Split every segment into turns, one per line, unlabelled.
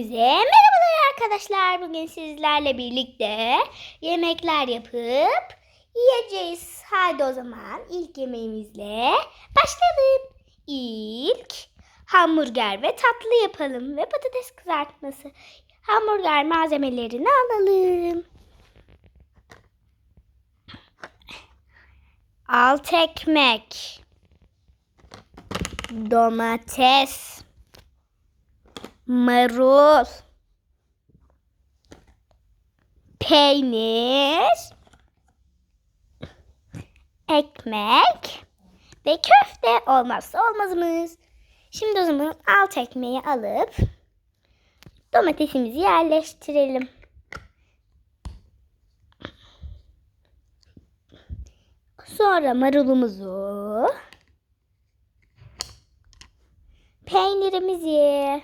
Size merhabalar arkadaşlar. Bugün sizlerle birlikte yemekler yapıp yiyeceğiz. Haydi o zaman ilk yemeğimizle başlayalım. İlk hamburger ve tatlı yapalım ve patates kızartması. Hamburger malzemelerini alalım. Alt ekmek. Domates marul, peynir, ekmek ve köfte olmazsa olmazımız. Şimdi o zaman alt ekmeği alıp domatesimizi yerleştirelim. Sonra marulumuzu, peynirimizi,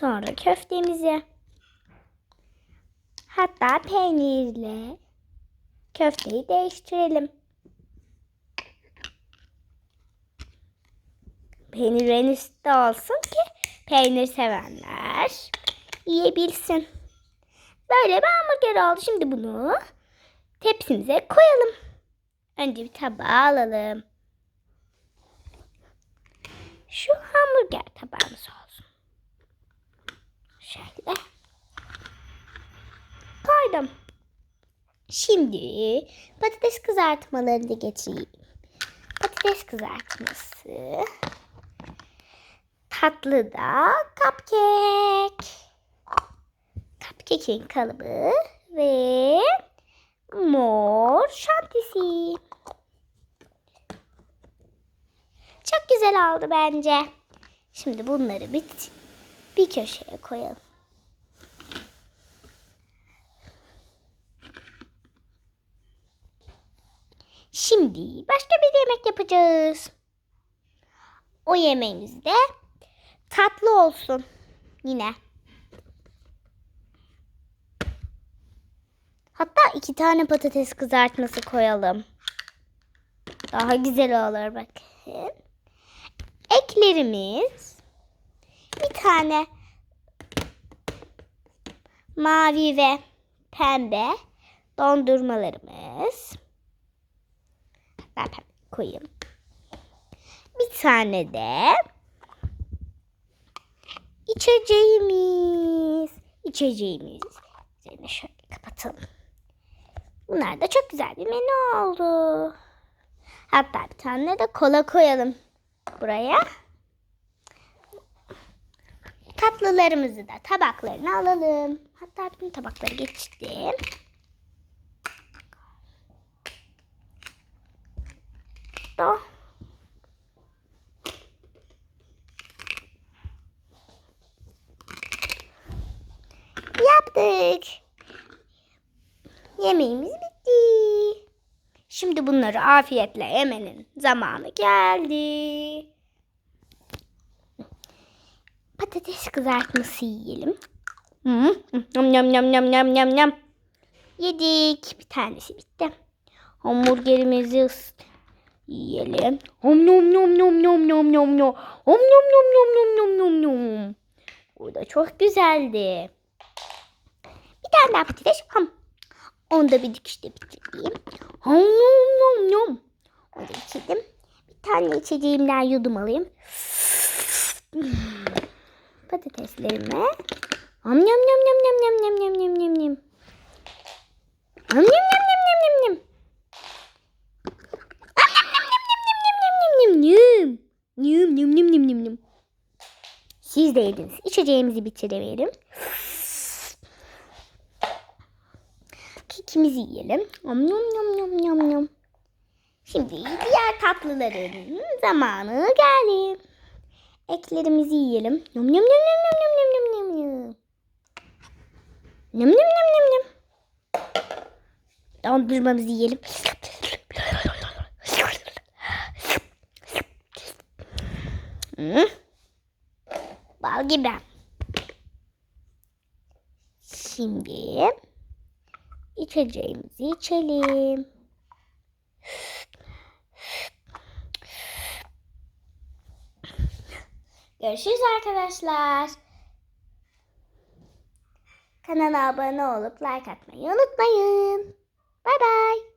Sonra köftemizi. Hatta peynirle köfteyi değiştirelim. Peynir en üstte olsun ki peynir sevenler yiyebilsin. Böyle bir hamburger oldu. Şimdi bunu tepsimize koyalım. Önce bir tabağa alalım. Şu hamburger tabağımız olsun. Şöyle. Koydum. Şimdi patates kızartmalarını da getireyim. Patates kızartması. Tatlı da cupcake. Cupcake'in kalıbı ve mor şantisi. Çok güzel oldu bence. Şimdi bunları bit bir köşeye koyalım. Şimdi başka bir yemek yapacağız. O yemeğimiz de tatlı olsun yine. Hatta iki tane patates kızartması koyalım. Daha güzel olur bakın. Eklerimiz bir tane mavi ve pembe dondurmalarımız. Hatta pembe koyayım. Bir tane de içeceğimiz. İçeceğimiz. Üzerine şöyle kapatalım. Bunlar da çok güzel bir menü oldu. Hatta bir tane de kola koyalım buraya. Tatlılarımızı da tabaklarına alalım. Hatta bütün tabakları geçtim. Da. Yaptık. Yemeğimiz bitti. Şimdi bunları afiyetle yemenin zamanı geldi. Patates kızartması yiyelim. Hı, Yam yam yam yam yam yam yam. Yedik. Bir tanesi bitti. Hamburgerimizi yiyelim. Om nom nom nom nom nom nom nom. Om nom nom nom nom nom nom nom. Bu da çok güzeldi. Bir tane daha patates. Ham. Onu da bir dikişte bitireyim. Ham nom nom nom. Onu da bitirdim. Bir tane içeceğimden yudum alayım. Patateslerimi. Am yam yam yam yam yam yam yam yam yam yam. Am yam yam yam yam yam yam. Am yam yam yam yam yam yam yam yam yam. Siz de yediniz. İçeceğimizi bitirelim. Kekimizi yiyelim. Am yum yum yum yum yum. Şimdi diğer tatlıların zamanı geldi. Eklerimizi yiyelim. Yum yum yum yum yum yum yum yum yum. Yum yum yum yum yum. Dondurmamızı yiyelim. Hı? Bal gibi. Şimdi içeceğimizi içelim. Görüşürüz arkadaşlar. Kanala abone olup like atmayı unutmayın. Bay bay.